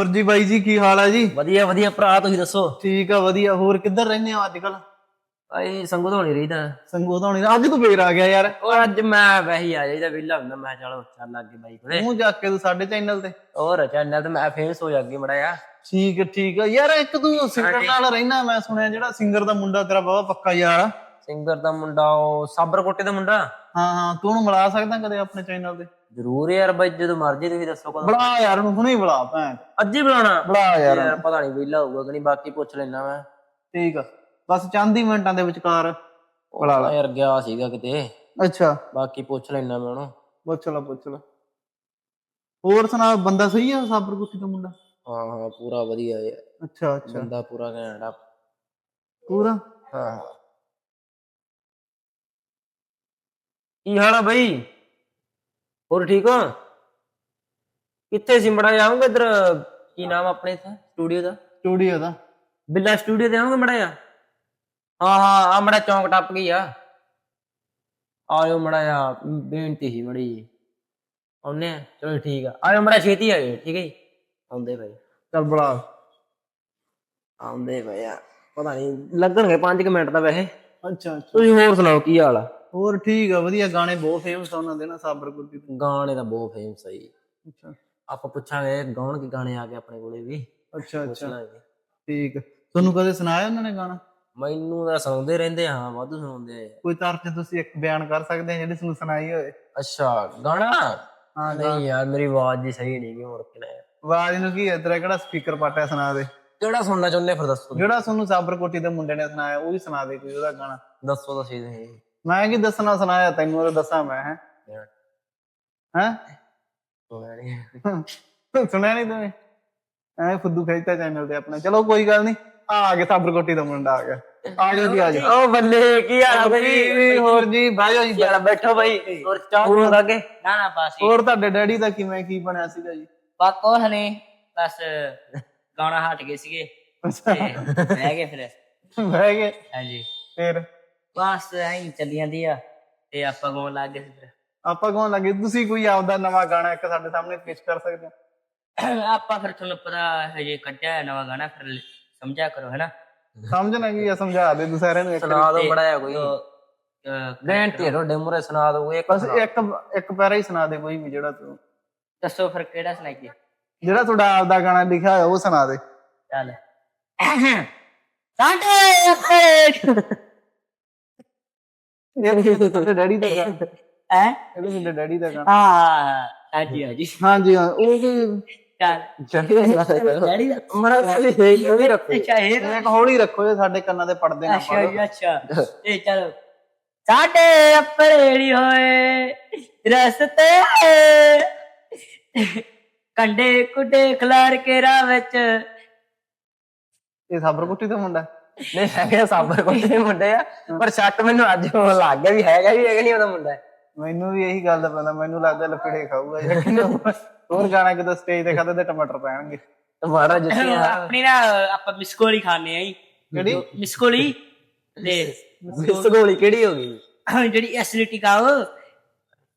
ਹੋਰ ਜੀ ਬਾਈ ਜੀ ਕੀ ਹਾਲ ਆ ਜੀ? ਵਧੀਆ ਵਧੀਆ ਭਰਾ ਤੁਸੀਂ ਦੱਸੋ? ਠੀਕ ਆ ਵਧੀਆ। ਹੋਰ ਕਿੱਧਰ ਰਹਿੰਦੇ ਆ ਅੱਜ ਕੱਲ ਆਈ ਸੰਗਤ ਹੋਣੀ ਰਹੀਦਾ। ਸੰਗੋ ਤਾਂ ਹੋਣੀ ਅੱਜ ਤੂੰ ਫੇਰ ਆ ਗਿਆ ਯਾਰ। ਉਹ ਅੱਜ ਮੈਂ ਵੈਸੇ ਹੀ ਆ ਜਾਈਦਾ ਵਿਹਲਾ ਹੁੰਦਾ। ਮੈਂ ਚਲੋ ਚੱਲ ਲੱਗੇ ਬਾਈ ਕੋਲੇ। ਮੂੰਹ ਜਾ ਕੇ ਤੂੰ ਸਾਡੇ ਚੈਨਲ ਤੇ। ਹੋਰ ਚੈਨਲ ਤੇ ਮੈਂ ਫੇਮਸ ਹੋ ਜਾਗੀ ਮੜਾ ਆ ਠੀਕ ਠੀਕ ਆ। ਯਾਰ ਇੱਕ ਤੂੰ ਸਿੰਗਰ ਨਾਲ ਰਹਿਣਾ ਮੈਂ ਸੁਣਿਆ ਜਿਹੜਾ ਸਿੰਗਰ ਦਾ ਮੁੰਡਾ ਤੇਰਾ ਬਾਬਾ ਪੱਕਾ ਯਾਰ। ਸਿੰਗਰ ਦਾ ਮੁੰਡਾ ਉਹ ਸਾਬਰ ਕੋਟੇ ਦਾ ਮੁੰਡਾ? ਹਾਂ ਹਾਂ ਤੂੰ ਉਹਨੂੰ ਮਿਲਾ ਸਕਦਾ ਕਦੇ ਆਪਣੇ ਚੈਨਲ ਤੇ? ਜ਼ਰੂਰ ਯਾਰ ਬਾਈ ਜਦੋਂ ਮਰਜ਼ੀ ਤੁਸੀਂ ਦੱਸੋ ਕਦੋਂ। ਬੁਲਾ ਯਾਰ ਉਹਨੂੰ ਹੁਣੇ ਹੀ ਬੁਲਾ ਭੈਣ। ਅੱਜ ਹੀ ਬੁਲਾਣਾ ਬੁਲਾ ਯਾਰ ਯਾਰ ਪਤਾ ਨਹੀਂ ਵਿਹਲਾ ਹੋਊਗਾ ਕਿ ਨਹੀਂ ਬਾਕੀ ਪੁੱਛ ਲੈਣਾ ਮੈਂ। ਠੀਕ ਆ। ਬਸ ਚਾਂਦੀ ਮਿੰਟਾਂ ਦੇ ਵਿਚਕਾਰ ਬੁਲਾ ਲਾ। ਯਾਰ ਗਿਆ ਸੀਗਾ ਕਿਤੇ। ਅੱਛਾ। ਬਾਕੀ ਪੁੱਛ ਲੈਣਾ ਮੈਂ ਉਹਨੂੰ। ਪੁੱਛ ਲਾ ਪੁੱਛ ਲਾ। ਹੋਰ ਸੁਣਾ ਬੰਦਾ ਸਹੀ ਆ ਸਾਬਰ ਕੁੱਤੀ ਦਾ ਮੁੰਡਾ? ਹਾਂ ਹਾਂ ਪੂਰਾ ਵਧੀਆ ਯਾਰ। ਅੱਛਾ ਅੱਛਾ। ਬੰਦਾ ਪੂਰਾ ਘੈਂਟ ਆ। ਪੂਰਾ? ਹਾਂ। ਕੀ ਹਾਲ ਆ ਬਈ? ਹੋਰ ਠੀਕ ਹੋ ਕਿੱਥੇ ਸੀ? ਮੜਾ ਜਾਉਂਗੇ ਇਧਰ? ਕੀ ਨਾਮ ਆਪਣੇ ਇੱਥੇ? ਸਟੂਡੀਓ ਦਾ? ਸਟੂਡੀਓ ਦਾ। ਬਿੱਲਾ ਸਟੂਡੀਓ ਤੇ ਆਉਂਗੇ ਮੜਾ ਜਾ? ਹਾਂ ਹਾਂ ਆ ਮੜਾ ਚੌਂਕ ਟੱਪ ਗਈ ਆ। ਆਇਓ ਮੜਾ ਜਾ ਬੇਨਤੀ ਸੀ ਮੜੀ ਆਉਨੇ ਚਲੋ ਠੀਕ ਆ। ਆਇਓ ਮੜਾ ਛੇਤੀ ਆਇਓ ਠੀਕ ਹੈ ਜੀ? ਆਉਂਦੇ ਭਾਈ ਚੱਲ ਬੁਲਾ। ਆਉਂਦੇ ਭਾਈ ਆ। ਪਤਾ ਨਹੀਂ ਲੱਗਣਗੇ 5 ਮਿੰਟ ਤਾਂ ਵੈਸੇ। ਅੱਛਾ ਅੱਛਾ। ਤੁਸੀਂ ਹੋਰ ਸੁਣਾਓ ਕੀ ਹਾਲ ਆ? ਹੋਰ ਠੀਕ ਆ ਵਧੀਆ ਗਾਣੇ ਬਹੁਤ ਫੇਮਸ ਆ ਉਹਨਾਂ ਦੇ ਨਾ ਸਾਬਰ ਦੇ ਗਾਣੇ ਤਾਂ ਬਹੁਤ ਫੇਮਸ ਆ ਜੀ। ਅੱਛਾ। ਆਪਾਂ ਪੁੱਛਾਂਗੇ ਗਾਉਣ ਕੇ ਗਾਣੇ ਆ ਗਏ ਆਪਣੇ ਕੋਲੇ ਵੀ? ਅੱਛਾ ਪੁੱਛ ਅੱਛਾ ਲਾਂਗੇ। ਠੀਕ। ਤੁਹਾਨੂੰ ਕਦੇ ਸੁਣਾਇਆ ਉਹਨਾਂ ਨੇ ਗਾਣਾ? ਮੈਨੂੰ ਤਾਂ ਸੁਣਾਉਂਦੇ ਰਹਿੰਦੇ ਆ, ਹਾਂ ਵਾਧੂ ਸੁਣਾਉਂਦੇ ਆ। ਕੋਈ ਤਰਜ ਤੁਸੀਂ ਇੱਕ ਬਿਆਨ ਕਰ ਸਕਦੇ ਆ ਜਿਹੜੀ ਤੁਹਾਨੂੰ ਸੁਣਾਈ ਹੋਵੇ? ਅੱਛਾ ਗਾਣਾ? ਹਾਂ ਨਹੀਂ ਯਾਰ ਮੇਰੀ ਆਵਾਜ਼ ਜੀ ਸਹੀ ਨਹੀਂ ਕਿ ਹੋਰ ਕਿਨੇ ਆਵਾਜ਼ ਨੂੰ ਕੀ ਹੈ ਤੇਰਾ ਕਿਹੜਾ ਸਪੀਕਰ ਪਾਟਿਆ ਸੁਣਾ ਦੇ। ਕਿਹੜਾ ਸੁਣਨਾ ਚਾਹੁੰਦੇ ਫਿਰ ਦੱਸੋ। ਜਿਹੜਾ ਤੁਹਾਨੂੰ ਸਾਬਰ ਕੋਟੀ ਦੇ ਮੁੰਡੇ ਨੇ ਸੁਣਾਇਆ ਉਹ ਵੀ ਸੁਣਾ ਦੇ ਕੋਈ ਉਹਦਾ ਗਾਣਾ। ਦੱਸੋ ਤਾਂ ਸਹੀ ਤੁਸੀਂ। ਮੈਂ ਕੀ ਦੱਸਣਾ ਸੁਣਾਇਆ ਤੈਨੂੰ ਉਹ ਦੱਸਾਂ ਮੈਂ ਹੈ? ਹੈ? ਸੁਣਿਆ ਨਹੀਂ ਤੂੰ? ਐ ਫੁੱਦੂ ਖੇਚਤਾ ਚੈਨਲ ਤੇ ਆਪਣਾ। ਚਲੋ ਕੋਈ ਗੱਲ ਨਹੀਂ ਆ ਆ ਗਿਆ ਸਾਬਰ ਕੋਟੀ ਦਾ ਮੁੰਡਾ ਆ ਗਿਆ। ਆ ਜਾਓ ਜੀ ਆ ਜਾਓ ਓ ਬੱਲੇ ਕੀ ਹਾਲ ਆ ਬਈ? ਜੀ, ਹੋਰ ਜੀ ਬਹਿ ਜਾਓ ਜੀ ਯਾਰ ਬੈਠੋ ਬਈ। ਹੋਰ ਚਾਹ ਪੀਣ ਲੱਗੇ। ਨਾ ਨਾ ਬਸ ਹੋਰ ਤੁਹਾਡੇ ਡੈਡੀ ਦਾ ਕਿਵੇਂ ਕੀ ਬਣਿਆ ਸੀਗਾ ਜੀ? ਬਸ ਕੁਛ ਨਹੀਂ ਬਸ ਗਾਣਾ ਹਟ ਗਏ ਸੀਗੇ। ਤੇ ਬਹਿ ਗਏ ਫਿਰ। ਬਹਿ ਗਏ। ਹਾਂਜੀ। ਫਿਰ? ਬਸ ਐਂ ਚੱਲੀ ਜਾਂਦੀ ਆ ਤੇ ਆਪਾਂ ਗਾਉਣ ਲੱਗ ਗਏ ਸੀ ਫਿਰ ਆਪਾਂ ਕੌਣ ਲੱਗੇ ਤੁਸੀਂ ਕੋਈ ਆਪਦਾ ਨਵਾਂ ਗਾਣਾ ਇੱਕ ਸਾਡੇ ਸਾਹਮਣੇ ਪੇਸ਼ ਕਰ ਸਕਦੇ ਹੋ? ਆਪਾਂ ਫਿਰ ਤੁਹਾਨੂੰ ਪਤਾ ਹਜੇ ਕੱਢਿਆ ਹੈ ਨਵਾਂ ਗਾਣਾ ਫਿਰ ਸਮਝਿਆ ਕਰੋ ਹੈਨਾ ਸਮਝਣਾ ਕੀ ਆ ਸਮਝਾ ਦੇ ਤੂੰ ਸਾਰਿਆਂ ਨੂੰ ਇੱਕ ਸੁਣਾ ਦੋ ਬੜਾ ਕੋਈ। ਗਰੰਟੀ ਹੈ ਤੁਹਾਡੇ ਮੂਰੇ ਸੁਣਾ ਦੋ ਇੱਕ ਬਸ ਇੱਕ ਇੱਕ ਪੈਰਾ ਹੀ ਸੁਣਾ ਦੇ ਕੋਈ ਵੀ ਜਿਹੜਾ ਤੂੰ। ਦੱਸੋ ਫਿਰ ਕਿਹੜਾ ਸੁਣਾਈਏ? ਜਿਹੜਾ ਤੁਹਾਡਾ ਆਪਦਾ ਗਾਣਾ ਲਿਖਿਆ ਹੋਇਆ ਉਹ ਸੁਣਾ ਦੇ। ਚੱਲ। ਸਾਡੇ ਇਹ ਤੁਹਾਡੇ ਡੈਡੀ ਦਾ ਹੈ? ਇਹ ਤੁਹਾਡੇ ਡੈਡੀ ਦਾ ਗਾਣਾ। ਹਾਂ ਹਾਂਜੀ ਹਾਂਜੀ। ਹਾਂਜੀ ਹਾਂ ਉਹ ਚੱਲ। ਡੈਡੀ ਦਾ ਮੜਾ ਖਾਲੀ ਹੈ ਵੀ ਰੱਖੋ। ਅੱਛਾ ਇਹ ਇੱਕ ਹੌਲੀ ਰੱਖੋ ਜੇ ਸਾਡੇ ਕੰਨਾਂ ਤੇ ਪੜਦੇ ਨਾ ਅੱਛਾ ਜੀ ਅੱਛਾ। ਇਹ ਚਲੋ। ਸਾਡੇ ਅਪਰੇੜੀ ਹੋਏ ਰਸਤੇ ਕੰਡੇ ਕੁੱਡੇ ਖਲਾਰ ਕੇ ਰਾਹ ਵਿੱਚ। ਇਹ ਸਾਬਰ ਕੁੱਟੀ ਦਾ ਮੁੰਡਾ ਨਹੀਂ ਹੈਗਾ ਸਾਬਰ ਕੋਲ। ਦੇ ਮੁੰਡੇ ਆ ਪਰ ਸ਼ੱਕ ਮੈਨੂੰ ਅੱਜ ਹੋਣ ਲੱਗ ਗਿਆ ਵੀ ਹੈਗਾ ਵੀ ਹੈਗਾ ਨਹੀਂ ਉਹਦਾ ਮੁੰਡਾ। ਮੈਨੂੰ ਵੀ ਇਹੀ ਗੱਲ ਦਾ ਪਤਾ ਮੈਨੂੰ ਲੱਗਦਾ ਲਪੜੇ ਖਾਊਗਾ ਜਾਂ ਹੋਰ ਗਾਣਾ ਕਿਤੇ ਸਟੇਜ ਤੇ ਖਾਦੇ ਤੇ ਟਮਾਟਰ ਪੈਣਗੇ। ਮਾਰਾ ਜੁੱਤੀਆਂ ਆਪਣੀ ਨਾ ਆਪਾਂ ਮਿਸਕੋਲੀ ਖਾਣੇ ਆਈ ਕਿਹੜੀ? ਮਿਸਕੋਲੀ ਤੇ ਮਿਸ ਗੋਲੀ ਕਿਹੜੀ ਹੋ ਗਈ? ਜਿਹੜੀ ਐਸਿਡਿਟੀ ਕਾ ਉਹ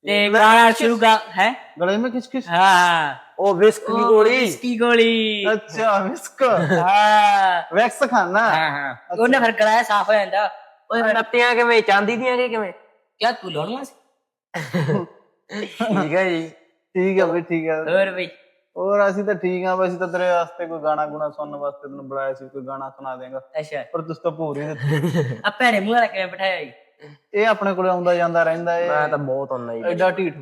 ਤੇ ਗਾਣਾ ਸ਼ੁਰੂ ਗਾ ਹੈ? ਗਲੇ ਵਿੱਚ ਕਿਸ ਕਿਸ ਹਾਂ। ਉਹ ਵਿਸਕ ਦੀ ਗੋਲੀ। ਵਿਸਕੀ ਗੋਲੀ। ਅੱਛਾ ਵਿਸਕ ਹਾਂ। ਵੈਕਸ ਖਾਣਾ ਹਾਂ ਹਾਂ। ਉਹਨੇ ਫਿਰ ਗਲਾਇਆ ਸਾਫ਼ ਹੋ ਜਾਂਦਾ। ਓਏ ਨੱਤੀਆਂ ਕਿਵੇਂ ਚਾਂਦੀ ਦੀਆਂ ਕਿ ਕਿਵੇਂ? ਕਿਆ ਤੂੰ ਲਾਉਣਾ ਸੀ? ਠੀਕ ਹੈ ਜੀ। ਠੀਕ ਹੈ ਬਈ ਠੀਕ ਹੈ। ਹੋਰ ਬਈ? ਹੋਰ ਅਸੀਂ ਤਾਂ ਠੀਕ ਆ ਅਸੀਂ ਤਾਂ ਤੇਰੇ ਵਾਸਤੇ ਕੋਈ ਗਾਣਾ ਗੁਣਾ ਸੁਣਨ ਵਾਸਤੇ ਤੈਨੂੰ ਬੁਲਾਇਆ ਸੀ ਕੋਈ ਗਾਣਾ ਸੁਣਾ ਦੇਗਾ। ਅੱਛਾ। ਪਰ ਤੁਸੀਂ ਤਾਂ ਭੂਰ ਹੀ ਦਿੱਤੇ। ਆ ਭੈੜੇ ਮੂੰਹ ਵਾਲਾ ਕਿਵੇਂ ਬਿਠਾਇਆ ਜੀ? ਇਹ ਆਪਣੇ ਕੋਲੇ ਆਉਂਦਾ ਜਾਂਦਾ ਰਹਿੰਦਾ ਮੈਂ ਇਹ ਤਾਂ ਬਹੁਤ ਹੁੰਨਾ ਜੀ। ਐਡਾ ਢੀਠ